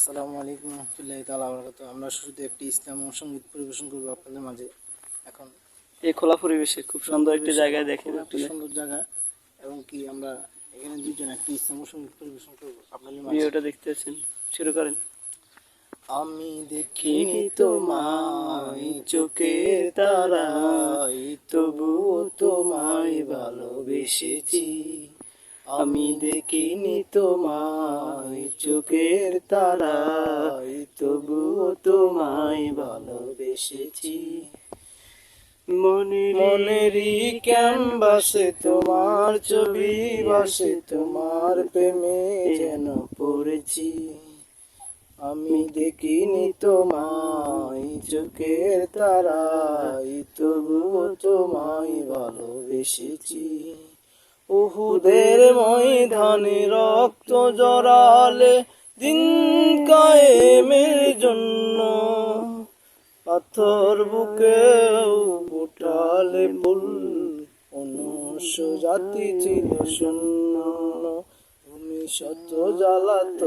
আসসালামু আলাইকুম রহমতুল্লাহ তালা বরকাত আমরা শুরুতে একটি ইসলাম ও সংগীত পরিবেশন করব আপনাদের মাঝে। এখন এই খোলা পরিবেশে খুব সুন্দর একটি জায়গায় দেখেন একটি সুন্দর জায়গা এবং কি আমরা এখানে দুজন একটি ইসলাম সংগীত পরিবেশন করব আপনাদের মাঝে। ভিডিওটা দেখতেছেন। শুরু করেন। আমি দেখিনি তোমায় চোখের তারাই তবুও তোমায় ভালোবেসেছি। আমি দেখিনি তোমায় তারাই তবুও তোমায় ভালোবেসেছি। মনে মনেরই ক্যানভাসে তোমার ছবি বাসে তোমার প্রেমে যেন পড়েছি। আমি দেখিনি তোমায়, চোখের তারাই তবুও তোমায় ভালোবেসেছি। উহুদের ময়দানে রক্ত জড়ালে দিন কায়েমের জন্য পাথর বুকেও ফুটালে ফুল। অনুষ জাতি ছিল শূন্য। তুমি শত জ্বালাত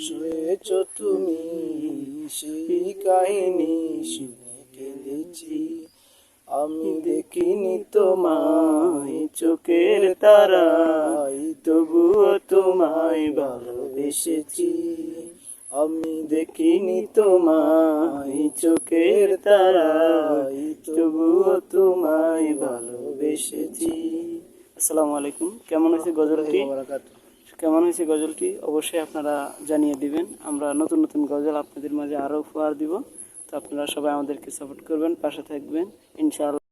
শুয়েছ তুমি। সেই কাহিনী শুনে কেঁদেছি। আমি দেখিনি তোমায় চোখের তবুও তোমায় ভালোবেসেছি। আমি দেখিনি তোমায় চোখের তারাই তবুও তোমায় ভালোবেসেছি। আসসালামু আলাইকুম কেমন হয়েছে গজলটি? কেমন হয়েছে গজলটি? অবশ্যই আপনারা জানিয়ে দিবেন। আমরা নতুন নতুন গজল আপনাদের মাঝে আরও উপহার দিব। তো আপনারা সবাই আমাদেরকে সাপোর্ট করবেন পাশে থাকবেন। ইনশাআল্লাহ।